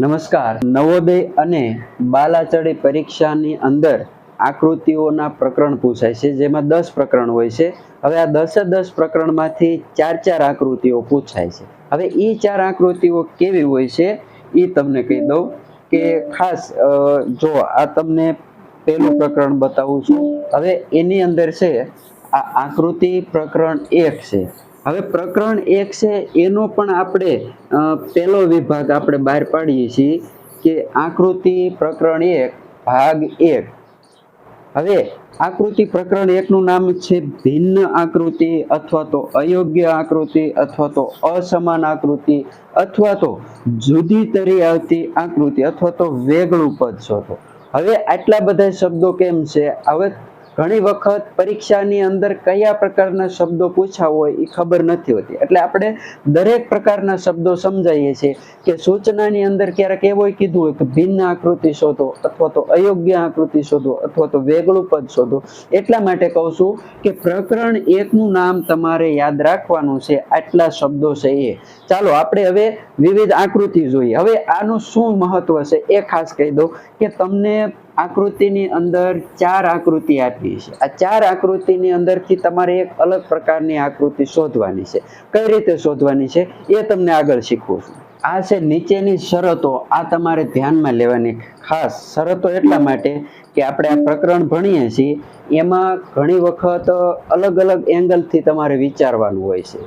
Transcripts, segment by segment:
નમસ્કાર. નવોદય અને બાલાચડી પરીક્ષાની અંદર આકૃતિઓના પ્રકરણ પૂછાય છે, જેમાં દસ પ્રકરણ હોય છે. હવે આ દસે દસ પ્રકરણમાંથી ચાર ચાર આકૃતિઓ પૂછાય છે. હવે એ ચાર આકૃતિઓ કેવી હોય છે એ તમને કહી દઉં કે ખાસ જો આ તમને પહેલું પ્રકરણ બતાવું છું. હવે એની અંદર છે, આ આકૃતિ પ્રકરણ એક છે. હવે પ્રકરણ એક છે, એનો પણ આપણે પહેલો વિભાગ આપણે બહાર પાડીએ છીએ કે આકૃતિ પ્રકરણ એક, ભાગ એક. હવે આકૃતિ પ્રકરણ એકનું નામ છે ભિન્ન આકૃતિ અથવા તો અયોગ્ય આકૃતિ અથવા તો અસમાન આકૃતિ અથવા તો જુદી તરી આવતી આકૃતિ અથવા તો વેગળું પદ શોધો. હવે આટલા બધા શબ્દો કેમ છે? હવે ઘણી વખત પરીક્ષાની અંદર કયા પ્રકારના શબ્દો પૂછા હોય એ ખબર નથી હોતી. એટલે આપણે દરેક પ્રકારના શબ્દો સમજાવીએ છીએ કે સૂચનાની અંદર ક્યારેક એવું કીધું હોય કે ભિન્ન આકૃતિ શોધો અથવા તો અયોગ્ય આકૃતિ શોધો અથવા તો વેગળું પદ શોધો. એટલા માટે કહું છું કે પ્રકરણ એકનું નામ તમારે યાદ રાખવાનું છે આટલા શબ્દો છે એ. ચાલો, આપણે હવે વિવિધ આકૃતિ જોઈએ. હવે આનું શું મહત્વ છે એ ખાસ કહી દઉં કે તમને આકૃતિની અંદર ચાર આકૃતિ આપી છે. આ ચાર આકૃતિની અંદરથી તમારે એક અલગ પ્રકારની આકૃતિ શોધવાની છે. કઈ રીતે શોધવાની છે? એ તમને આગળ શીખવું છું. આ છે નીચેની શરતો. આ તમારે ધ્યાનમાં લેવાની ખાસ શરતો એટલા માટે કે આપણે આ પ્રકરણ ભણીએ છીએ, એમાં ઘણી વખત અલગ અલગ એંગલથી તમારે વિચારવાનું હોય છે.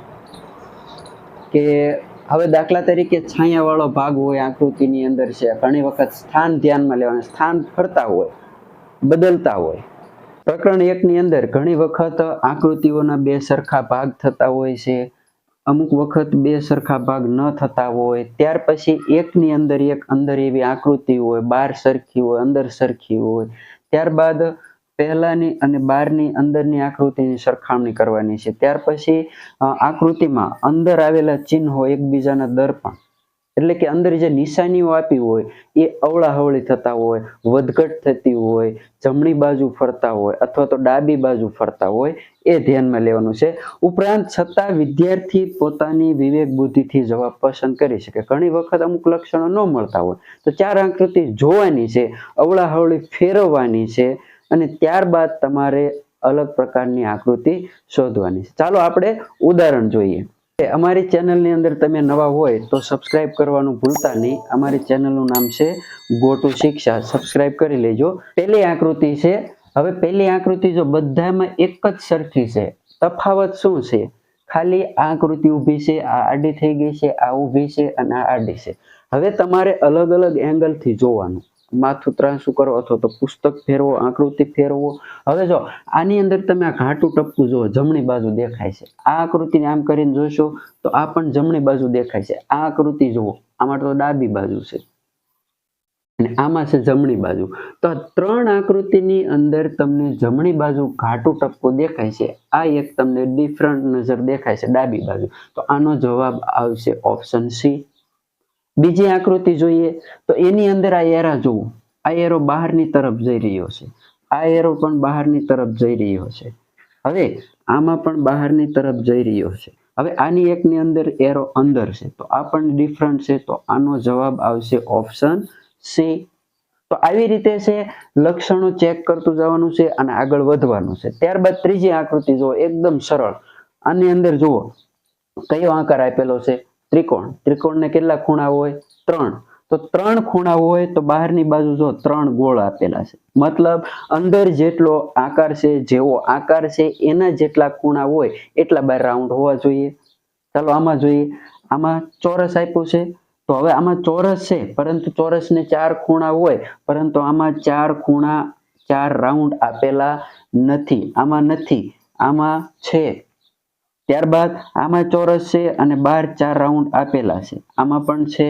કે હવે દાખલા તરીકે છાયાવાળો ભાગ હોય, આકૃતિની અંદર છે. ઘણી વખત સ્થાન ધ્યાનમાં લેવાનું, સ્થાન ફરતા હોય, બદલતા હોય. પ્રકરણ એકની અંદર ઘણી વખત આકૃતિઓના બે સરખા ભાગ થતા હોય છે. અમુક વખત બે સરખા ભાગ ન થતા હોય. ત્યાર પછી એકની અંદર એક અંદર એવી આકૃતિ હોય બહાર સરખી હોય, અંદર સરખી હોય. ત્યારબાદ પહેલાની અને બારની અંદરની આકૃતિની સરખામણી કરવાની છે. ત્યાર પછી આકૃતિમાં અંદર આવેલા ચિહ્નો એકબીજાના દર્પણ. એટલે કે અંદર જે નિશાનીઓ આપી હોય, એ અવળાહવળી થતા હોય, વધઘટ થતી હોય, જમણી બાજુ ફરતા હોય, અથવા તો ડાબી બાજુ ફરતા હોય, એ ધ્યાનમાં લેવાનું છે. ઉપરાંત છતાં વિદ્યાર્થી પોતાની વિવેક બુદ્ધિથી જવાબ પસંદ કરી શકે. ઘણી વખત અમુક લક્ષણો ન મળતા હોય. તો ચાર આકૃતિ જોવાની છે અવળાહવળી ફેરવવાની છે અને ત્યારબાદ તમારે અલગ પ્રકારની આકૃતિ શોધવાની. ચાલો આપણે ઉદાહરણ જોઈએ. અમારી ચેનલની અંદર તમે નવા હોય તો સબસ્ક્રાઇબ કરવાનું ભૂલતા નહીં. અમારી ચેનલનું નામ છે ગોટુ શિક્ષા. સબસ્ક્રાઇબ કરી લેજો. પહેલી આકૃતિ છે. હવે પહેલી આકૃતિ જો બધામાં એક જ સરખી છે, તફાવત શું છે? ખાલી આ આકૃતિ ઊભી છે, આ આડી થઈ ગઈ છે, આ ઊભી છે અને આ આડી છે. હવે તમારે અલગ અલગ એંગલથી જોવાનું. માથું ત્રાસું કરો અથવા તો પુસ્તક ફેરવો, આકૃતિ ફેરવો. હવે જો, આની અંદર તમે આ ઘાટું ટપકું જુઓ, જમણી બાજુ દેખાય છે. આ આકૃતિને આમ કરીને જોશો, તો આ પણ જમણી બાજુ દેખાય છે. આ આકૃતિ જુઓ, આમાં તો ડાબી બાજુ છે. અને આમાં છે જમણી બાજુ. તો ત્રણ આકૃતિની અંદર તમને જમણી બાજુ ઘાટું ટપકું દેખાય છે. આ એક તમને ડિફરન્ટ નજર દેખાય છે ડાબી બાજુ. તો આનો જવાબ આવશે ઓપ્શન સી. બીજી આકૃતિ જોઈએ તો એની અંદર આ એરા જુઓ આ એરો બહારની તરફ જઈ રહ્યો છે. આ એરો પણ બહારની તરફ જઈ રહ્યો છે. હવે આમાં પણ બહારની તરફ જઈ રહ્યો છે. હવે આની એકની અંદર એરો અંદર છે. તો આ પણ ડિફરન્ટ છે. તો આનો જવાબ આવશે ઓપ્શન સી તો આવી રીતે છે. લક્ષણો ચેક કરતું જવાનું છે અને આગળ વધવાનું છે. ત્યારબાદ ત્રીજી આકૃતિ જુઓ. એકદમ સરળ. આની અંદર જુઓ. કયો આકાર આપેલો છે? ત્રિકોણ. ત્રિકોણને કેટલા ખૂણા હોય? ત્રણ. તો ત્રણ ખૂણા હોય તો બહારની બાજુ જો ત્રણ ગોળ આપેલા છે. મતલબ અંદર જેટલો આકાર છે, જેવો આકાર છે, એના જેટલા ખૂણા હોય એટલા બાર રાઉન્ડ હોવા જોઈએ. ચાલો આમાં જોઈએ. આમાં ચોરસ આપ્યું છે. તો હવે આમાં ચોરસ છે, પરંતુ ચોરસને ચાર ખૂણા હોય, પરંતુ આમાં ચાર ખૂણા, ચાર રાઉન્ડ આપેલા નથી. આમાં નથી. આમાં છે ત્યારબાદ આમાં ચોરસ છે અને બાર ચાર રાઉન્ડ આપેલા છે. આમાં પણ છે.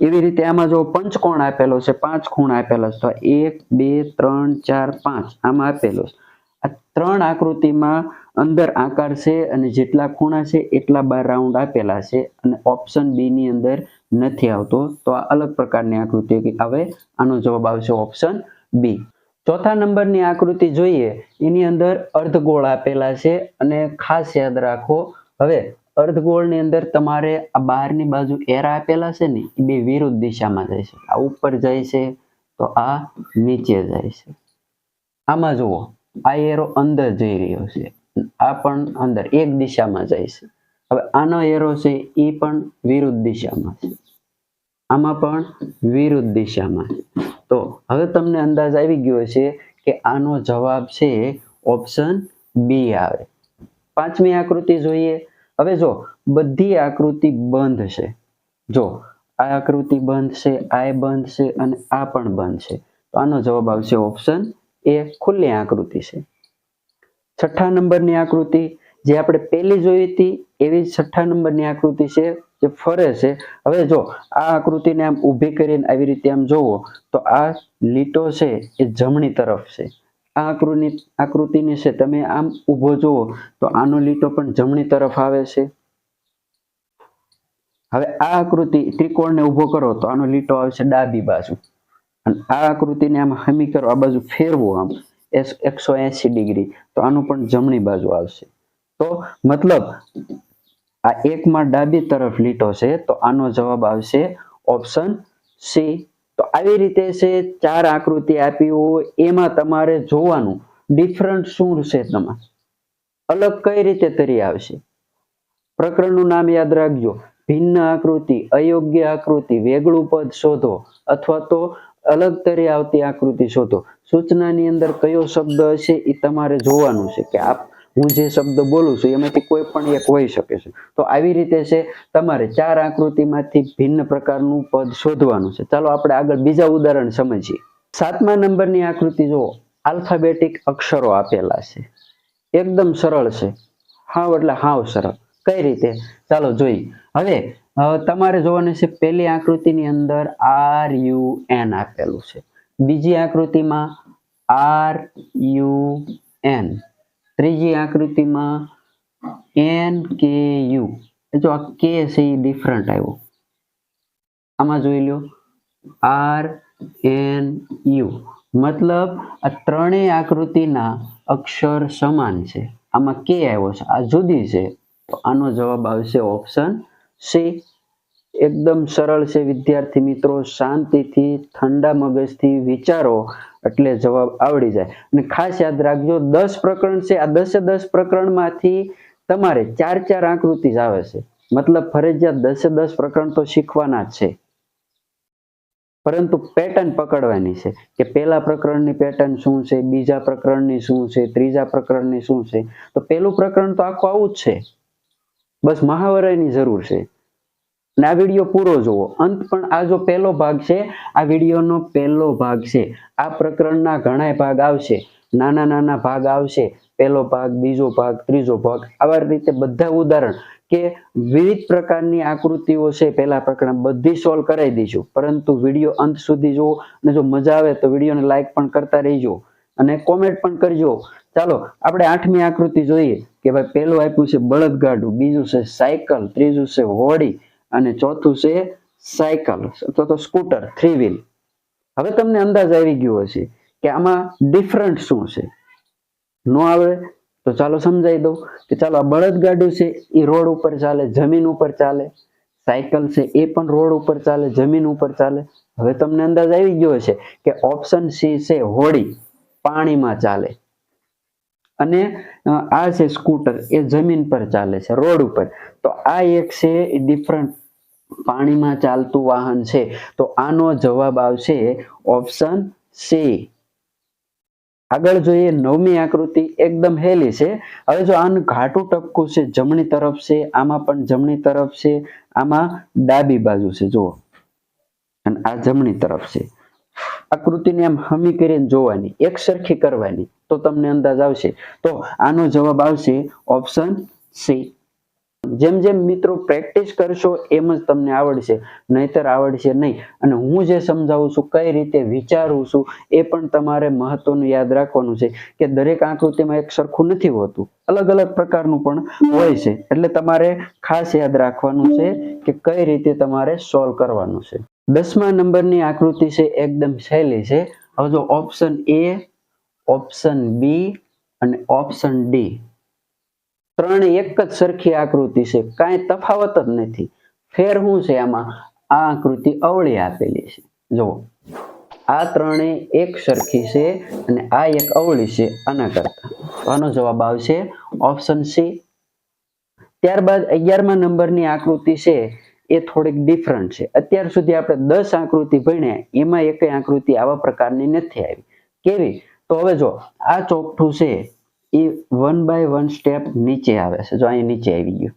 એવી રીતે આમાં જો પંચકોણ આપેલો છે, પાંચ ખૂણ આપેલા છે, તો એક, બે, ત્રણ, ચાર, પાંચ આમાં આપેલો છે. આ ત્રણ આકૃતિમાં અંદર આકાર છે અને જેટલા ખૂણા છે એટલા બાર રાઉન્ડ આપેલા છે અને ઓપ્શન બી ની અંદર નથી આવતો. તો આ અલગ પ્રકારની આકૃતિ હવે આનો જવાબ આવશે ઓપ્શન બી ચોથા નંબરની આકૃતિ જોઈએ, એની અંદર અર્ધગોળ આપેલા છે અને ખાસ યાદ રાખો, હવે અર્ધગોળની અંદર તમારે આ બહારની બાજુ એરા આપેલા છે ને, એ બે વિરુદ્ધ દિશામાં જાય છે. આ ઉપર જાય છે, તો આ નીચે જાય છે. આમાં જુઓ, આ એરો અંદર જઈ રહ્યો છે, આ પણ અંદર એક દિશામાં જાય છે. હવે આનો એરો છે, એ પણ વિરુદ્ધ દિશામાં છે. આમાં પણ વિરુદ્ધ દિશામાં તો હવે તમને અંદાજ આવી ગયો છે કે આનો જવાબ છે ઓપ્શન બી આવે. પાંચમી આકૃતિ જોઈએ. હવે જો, બધી આકૃતિ બંધ છે. જો, આ આકૃતિ બંધ છે, આ બંધ છે અને આ પણ બંધ છે. તો આનો જવાબ આવશે ઓપ્શન એ ખુલ્લી આકૃતિ છે. છઠ્ઠા નંબરની આકૃતિ, જે આપણે પહેલી જોઈ હતી, એવી છઠ્ઠા નંબરની આકૃતિ છે જે ફરે છે. હવે જો આ આકૃતિને આમ ઊભી કરીને આવી રીતે આમ જોવો, તો આ લીટો છે એ જમણી તરફ છે. આ આકૃતિ, આકૃતિની છે, તમે આમ ઊભો જુઓ તો આનો લીટો પણ જમણી તરફ આવે છે. હવે આ આકૃતિ ત્રિકોણને ઊભો કરો, તો આનો લીટો આવશે ડાબી બાજુ. અને આ આકૃતિને આમ હમી કરો, આ બાજુ ફેરવો આમ એકસો એસી ડિગ્રી, તો આનું પણ જમણી બાજુ આવશે. તો મતલબ આ એકમાં ડાબી તરફ લીટો છે, તો આનો જવાબ આવશે ઓપ્શન સી તો આવી રીતે છે, ચાર આકૃતિ આપી હોય, એમાં તમારે જોવાનું ડિફરન્ટ શું છે તમારે? અલગ કઈ રીતે તરી આવશે? પ્રકરણનું નામ યાદ રાખજો. ભિન્ન આકૃતિ, અયોગ્ય આકૃતિ, વેગળું પદ શોધો, અથવા તો અલગ તરી આવતી આકૃતિ શોધો. સૂચનાની અંદર કયો શબ્દ હશે એ તમારે જોવાનું છે કે આપ હું જે શબ્દ બોલું છું, એમાંથી કોઈ પણ એક હોઈ શકે છે. તો આવી રીતે છે, તમારે ચાર આકૃતિમાંથી ભિન્ન પ્રકારનું પદ શોધવાનું છે. ચાલો આપણે આગળ બીજા ઉદાહરણ સમજીએ. સાતમા નંબરની આકૃતિ જુઓ. આલ્ફાબેટિક અક્ષરો આપેલા છે. એકદમ સરળ છે. હાવ એટલે હાવ સરળ. કઈ રીતે? ચાલો જોઈ હવે તમારે જોવાનું છે, પહેલી આકૃતિની અંદર આર યુ એન આપેલું છે. બીજી આકૃતિમાં આર યુ એન. ત્રીજી આકૃતિમાં એન કે યુ જો આ કે છે, એ ડિફરન્ટ આવ્યો. આમાં જોઈ લો આર એન યુ મતલબ આ ત્રણેય આકૃતિના અક્ષર સમાન છે. આમાં કે આવ્યો છે. આ જુદી છે. તો આનો જવાબ આવશે ઓપ્શન સી એકદમ સરળ છે, વિદ્યાર્થી મિત્રો. શાંતિથી, ઠંડા મગજથી વિચારો એટલે જવાબ આવડી જાય. અને ખાસ યાદ રાખજો, દસ પ્રકરણ છે, આ દસે દસ પ્રકરણમાંથી તમારે ચાર ચાર આકૃતિ જ આવે છે. મતલબ ફરજિયાત દસે દસ પ્રકરણ તો શીખવાના જ છે. પરંતુ પેટર્ન પકડવાની છે કે પહેલા પ્રકરણની પેટર્ન શું છે, બીજા પ્રકરણની શું છે, ત્રીજા પ્રકરણની શું છે. તો પહેલું પ્રકરણ તો આખું આવું જ છે. બસ મહાવરાની જરૂર છે. અને આ વીડિયો પૂરો જોવો અંત પણ આ જો પહેલો ભાગ છે, આ વિડીયોનો પહેલો ભાગ છે. આ પ્રકરણના ઘણા ભાગ આવશે. નાના નાના ભાગ આવશે. પહેલો ભાગ, બીજો ભાગ, ત્રીજો ભાગ. આવા રીતે બધા ઉદાહરણ કે વિવિધ પ્રકારની આકૃતિઓ છે, પહેલા પ્રકરણ બધી સોલ્વ કરાવી દઈશું. પરંતુ વીડિયો અંત સુધી જુઓ અને જો મજા આવે તો વિડીયોને લાઈક પણ કરતા રહીજો અને કોમેન્ટ પણ કરજો. ચાલો, આપણે આઠમી આકૃતિ જોઈએ કે ભાઈ પહેલું આપ્યું છે બળદગાડું, બીજું છે સાયકલ, ત્રીજું છે હોડી અને ચોથું છે સાયકલ, અથવા તો સ્કૂટર થ્રી વ્હીલ હવે તમને અંદાજ આવી ગયો હશે કે આમાં ડિફરન્ટ શું છે? નો આવે તો ચાલો સમજાવી દઉં કે ચાલો આ બળદગાડું છે એ રોડ ઉપર ચાલે, જમીન ઉપર ચાલે, સાયકલ છે એ પણ રોડ ઉપર ચાલે, જમીન ઉપર ચાલે. હવે તમને અંદાજ આવી ગયો હશે કે ઓપ્શન સી છે હોડી, પાણીમાં ચાલે. અને આ છે સ્કૂટર, એ જમીન પર ચાલે છે, રોડ ઉપર. તો આ એક છે ડિફરન્ટ પાણીમાં ચાલતું વાહન છે, તો આનો જવાબ આવશે ઓપ્શન સી. આગળ જોઈએ, નવમી આકૃતિ એકદમ હેલી છે. હવે જો આનું ઘાટું ટપકું છે, જમણી તરફ છે, આમાં પણ જમણી તરફ છે, આમાં ડાબી બાજુ છે, જુઓ. અને આ જમણી તરફ છે. આકૃતિને આમ હમી કરીને જોવાની, એક સરખી કરવાની, તો તમને અંદાજ આવશે. તો આનો જવાબ આવશે ઓપ્શન સી. જેમ જેમ મિત્રો પ્રેક્ટિસ કરશો એમ જ તમને આવડશે, નહીતર આવડશે નહીં. અને હું જે સમજાવું છું, કઈ રીતે વિચારું છું, એ પણ તમારે મહત્વનું યાદ રાખવાનું છે કે દરેક આકૃતિમાં એક સરખું નથી હોતું. અલગ અલગ પ્રકારનું પણ હોય છે. એટલે તમારે ખાસ યાદ રાખવાનું છે કે કઈ રીતે તમારે સોલ્વ કરવાનું છે. દસમા નંબરની આકૃતિ છે, એકદમ સહેલી છે. હવે જો ઓપ્શન એ ઓપ્શન બી અને ઓપ્શન ડી ત્રણ એક જ સરખી આકૃતિ છે. કાંઈ તફાવત જ નથી. ફેર શું છે આમાં? આ આકૃતિ અવળી આપેલી છે. જુઓ. આ ત્રણે એક સરખી છે અને આ એક અવળી છે આના કરતા. આનો જવાબ આવશે ઓપ્શન સી. ત્યારબાદ અગિયારમા નંબરની આકૃતિ છે. એ થોડીક ડિફરન્ટ છે. અત્યાર સુધી આપણે દસ આકૃતિ ભણ્યા. એમાં એક આકૃતિ આવા પ્રકારની નથી આવી. કેવી? તો હવે જો આ ચોકઠું છે એ વન બાય વન સ્ટેપ નીચે આવે છે. જો અહીં નીચે આવી ગયું.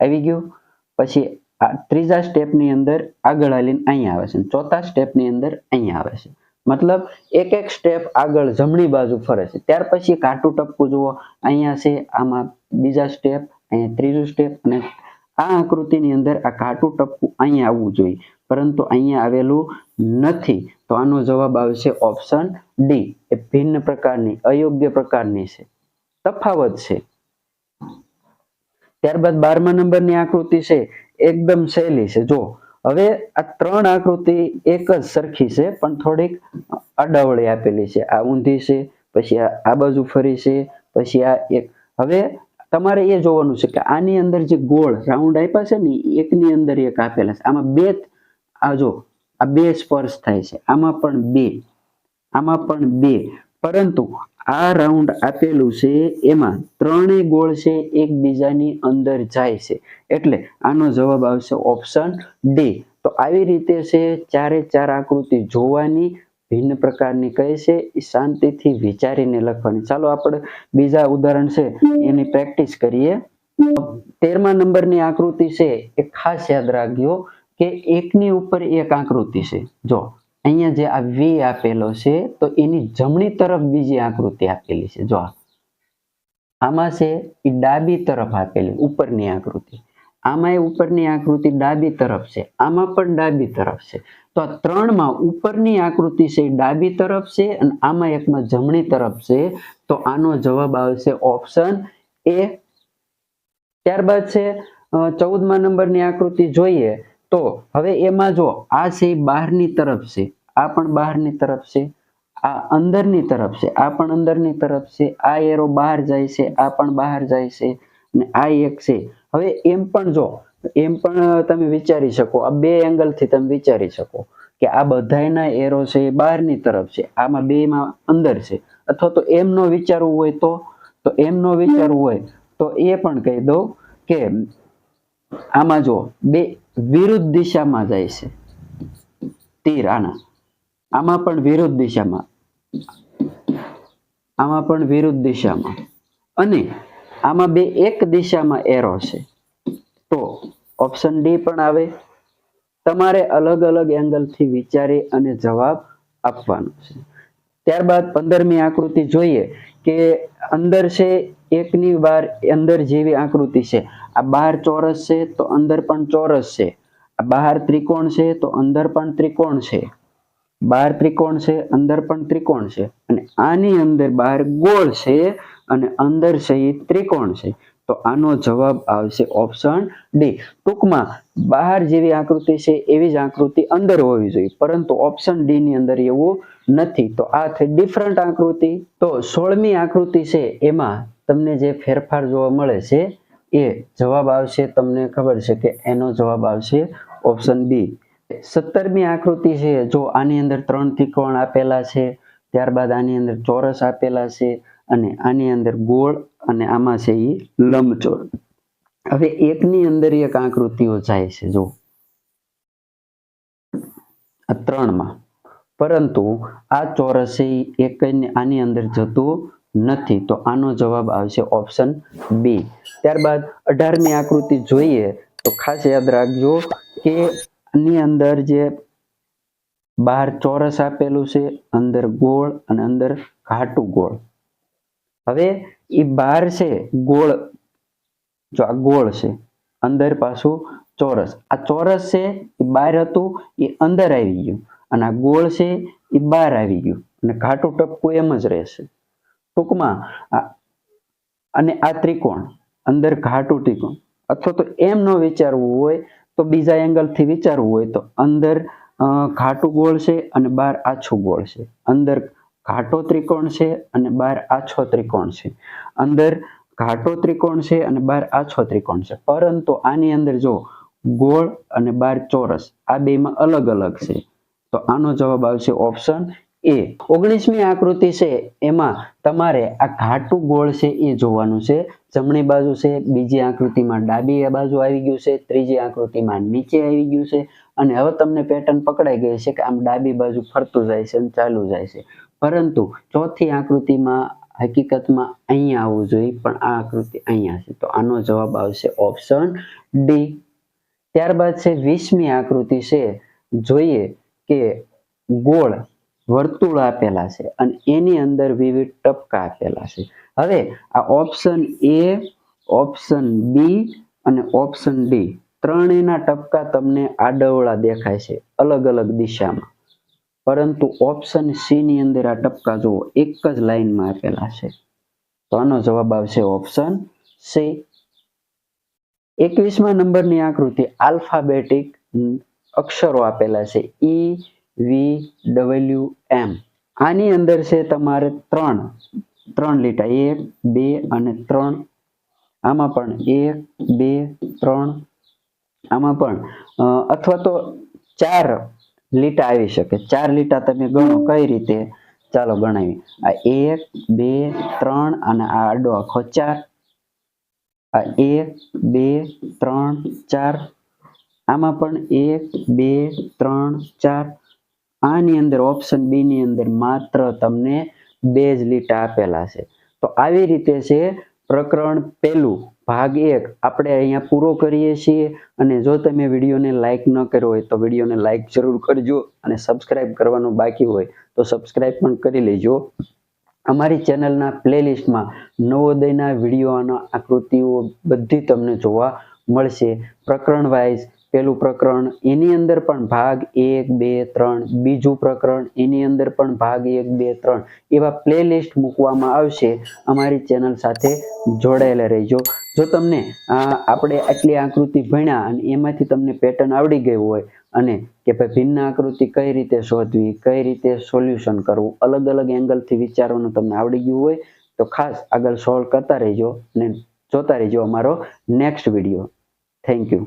આવી ગયું. પછી આ ત્રીજા સ્ટેપની અંદર આગળ હાલીને અહીંયા આવે છે. ચોથા સ્ટેપની અંદર અહીંયા આવે છે. મતલબ એક એક સ્ટેપ આગળ જમણી બાજુ ફરે છે. ત્યાર પછી કાટું ટપકું જુઓ. અહીંયા છે, આમાં બીજા સ્ટેપ અહીંયા ત્રીજું સ્ટેપ અને આ આકૃતિની અંદર આ કાટું ટપકું અહીંયા આવવું જોઈએ. પરંતુ અહીંયા આવેલું નથી. તો આનો જવાબ આવશે ઓપ્શન ડી એ ભિન્ન પ્રકારની, અયોગ્ય પ્રકારની છે. તફાવત છે. ત્યારબાદ બારમા નંબરની આકૃતિ છે, એકદમ સહેલી છે. જો, હવે આ ત્રણ આકૃતિ એક જ સરખી છે, પણ થોડીક અડાવળી આપેલી છે. આ ઊંધી છે, પછી આ બાજુ ફરી છે, પછી આ એક. હવે તમારે એ જોવાનું છે કે આની અંદર જે ગોળ રાઉન્ડ આપ્યા છે ને એકની અંદર એક આપેલા છે. આમાં બે આ જો, આ બે સ્પર્શ થાય છે. આમાં પણ બે, આમાં પણ બે. પરંતુ આ રાઉન્ડ આપેલું છે, એમાં ત્રણેય ગોળ છે, એકબીજાની અંદર જાય છે. એટલે આનો જવાબ આવશે ઓપ્શન ડી તો આવી રીતે છે, ચારે ચાર આકૃતિ જોવાની ભિન્ન પ્રકારની કહે છે, એ શાંતિથી વિચારીને લખવાની. ચાલો આપણે બીજા ઉદાહરણ છે, એની પ્રેક્ટિસ કરીએ. તેરમા નંબરની આકૃતિ છે, એ ખાસ યાદ રાખજો કે એકની ઉપર એક આકૃતિ છે. જો અહીંયા જે આ વી આપેલો છે, તો એની જમણી તરફ બીજી આકૃતિ આપેલી છે. જો. આમાં છે એ ડાબી તરફ આપેલી, ઉપરની આકૃતિ. આમાં એ ઉપરની આકૃતિ ડાબી તરફ છે, આમાં પણ ડાબી તરફ છે. તો આ ત્રણમાં ઉપરની આકૃતિ છે ડાબી તરફ છે અને આમાં એકમાં જમણી તરફ છે. તો આનો જવાબ આવશે ઓપ્શન એ. ત્યારબાદ છે ચૌદમા નંબરની આકૃતિ જોઈએ તો હવે એમાં જો આ છે બહારની તરફ છે, આ પણ બહારની તરફ છે, આ અંદરની તરફ છે, આ પણ અંદરની તરફ છે, આ એરો બહાર જાય છે, આ પણ બહાર જાય છે અને આ એક છે. હવે એમ પણ જો, એમ પણ તમે વિચારી શકો, આ બે એંગલથી તમે વિચારી શકો કે આ બધાયના એરો છે એ બહારની તરફ છે, આમાં બેમાં અંદર છે. અથવા તો એમનો વિચારવું હોય તો તો એમનો વિચારવું હોય તો એ પણ કહી દઉં કે આમાં જો બે વિરુદ્ધ દિશામાં જાય છે. તીર આના. આમાં પણ વિરુદ્ધ દિશામાં. આમાં પણ વિરુદ્ધ દિશામાં. અને આમાં બે એક દિશામાં એરો છે. તો ઓપ્શન ડી પણ આવે. તમારે અલગ અલગ એંગલથી વિચારી અને જવાબ આપવાનો છે. ત્યારબાદ પંદરમી આકૃતિ જોઈએ કે અંદર છે એકની બાર અંદર જેવી આકૃતિ છે. આ બહાર ચોરસ છે તો અંદર પણ ચોરસ છે. આ બહાર ત્રિકોણ છે તો અંદર પણ ત્રિકોણ છે. બહાર ત્રિકોણ છે, અંદર પણ ત્રિકોણ છે. અને આની અંદર બહાર ગોળ છે અને અંદર એ ત્રિકોણ છે. તો આનો જવાબ આવશે ઓપ્શન ડી. ટૂંકમાં, બહાર જેવી આકૃતિ છે એવી જ આકૃતિ અંદર હોવી જોઈએ. પરંતુ ઓપ્શન ડી ની અંદર એવું નથી. તો આ થઈ ડિફરન્ટ આકૃતિ. તો સોળમી આકૃતિ છે એમાં તમને જે ફેરફાર જોવા મળે છે, એ જવાબ આવશે તમને ખબર છે કે એનો જવાબ આવશે ઓપ્શન બી સત્તરમી આકૃતિ છે, જો આની અંદર ત્રણ ત્રિકોણ આપેલા છે, ત્યારબાદ આની અંદર ચોરસ આપેલા છે અને આની અંદર ગોળ અને આમાં છે એ લંબચોર હવે એકની અંદર એક આકૃતિઓ જાય છે, જો. ત્રણમાં. પરંતુ આ ચોરસ એ એક આની અંદર જતું નથી. તો આનો જવાબ આવશે ઓપ્શન બી ત્યારબાદ અઢારમી આકૃતિ જોઈએ તો ખાસ યાદ રાખજો કે આની અંદર જે બહાર ચોરસ આપેલું છે, અંદર ગોળ અને અંદર ઘાટું ગોળ. હવે એ બહાર છે, ગોળ. જો આ ગોળ છે, અંદર પાછું ચોરસ. આ ચોરસ છે એ બહાર હતું એ અંદર આવી ગયું. અને આ ગોળ છે એ બહાર આવી ગયું. અને ઘાટું ટપકું એમ જ રહેશે. ટૂંકમાં અને આ ત્રિકોણ, અંદર ઘાટું ત્રિકોણ. અથવા તો એમ ન વિચારવું હોય તો બીજા એંગલથી વિચારવું હોય તો અંદર ઘાટું ગોળ છે અને બહાર આછું ગોળ છે. અંદર ઘાટો ત્રિકોણ છે અને બહાર આછો ત્રિકોણ છે. અંદર ઘાટો ત્રિકોણ છે અને બાર આછો ત્રિકોણ છે. પરંતુ આની અંદર જો ગોળ અને બાર ચોરસ, આ બેમાં અલગ અલગ છે. તો આનો જવાબ આવશે ઓપ્શન એ. ઓગણીસમી આકૃતિ છે, એમાં તમારે આ ઘાટું ગોળ છે એ જોવાનું છે. જમણી બાજુ છે, બીજી આકૃતિમાં ડાબી બાજુ આવી ગયું છે, ત્રીજી આકૃતિમાં નીચે આવી ગયું છે. અને હવે તમને પેટર્ન પકડાઈ ગઈ છે કે આમ ડાબી બાજુ ફરતું જાય છે અને ચાલુ જાય છે. પરંતુ ચોથી આકૃતિમાં હકીકતમાં અહીંયા આવવું જોઈએ, પણ આ આકૃતિ અહીંયા છે. તો આનો જવાબ આવશે ઓપ્શન ડી ત્યારબાદ છે, વીસમી આકૃતિ છે, જોઈએ કે ગોળ વર્તુળ આપેલા છે અને એની અંદર વિવિધ ટપકા આપેલા છે. હવે આ ઓપ્શન એ ઓપ્શન બી અને ઓપ્શન ડી ત્રણેયના ટપકા તમને આડવળા દેખાય છે અલગ અલગ દિશામાં. પરંતુ ઓપ્શન સી ની અંદર આ ટપકા જુઓ, એક જ લાઈનમાં આપેલા છે. તો આનો જવાબ આવશે ઓપ્શન સી એકવીસમા નંબરની આકૃતિ આલ્ફાબેટિક અક્ષરો આપેલા છે. ઈ વી ડબલ્યુ એમ આની અંદર છે તમારે ત્રણ ત્રણ લીટા. એક, બે અને ત્રણ. આમાં પણ એક, બે, ત્રણ. આમાં પણ અથવા તો ચાર લીટા આવી શકે. ચાર લીટા તમે ગણો કઈ રીતે? ચાલો ગણાવી. આ એક, બે, ત્રણ અને આ આડો આખો ચાર. આ એક, બે, ત્રણ, ચાર. આમાં પણ એક, બે, ત્રણ, ચાર. આની અંદર ઓપ્શન બી ની અંદર માત્ર તમને બે જ લીટા આપેલા છે. તો આવી રીતે છે પ્રકરણ પહેલું, ભાગ એક, આપણે અહીંયા પૂરો કરીએ છીએ અને જો તમે વિડીયોને લાઈક ન કર્યો હોય તો વિડીયોને લાઈક જરૂર કરજો અને સબસ્ક્રાઇબ કરવાનું બાકી હોય તો સબસ્ક્રાઇબ પણ કરી લેજો. અમારી ચેનલના પ્લેલિસ્ટમાં નવોદયના વિડીયોના આકૃતિઓ બધી તમને જોવા મળશે. પ્રકરણ વાઇઝ પેલું પ્રકરણ, એની અંદર પણ ભાગ એક, બે, ત્રણ, બીજું પ્રકરણ, એની અંદર પણ ભાગ એક, બે, ત્રણ, એવા પ્લેલિસ્ટ મૂકવામાં આવશે. અમારી ચેનલ સાથે જોડાયેલા રહેજો. જો તમને આપણે આટલી આકૃતિ ભણ્યા અને એમાંથી તમને પેટર્ન આવડી ગયું હોય અને કે ભાઈ ભિન્ન આકૃતિ કઈ રીતે શોધવી, કઈ રીતે સોલ્યુશન કરવું, અલગ અલગ એંગલથી વિચારવાનું તમને આવડી ગયું હોય, તો ખાસ આગળ સોલ્વ કરતા રહેજો અને જોતા રહેજો અમારો નેક્સ્ટ વીડિયો થેન્ક યુ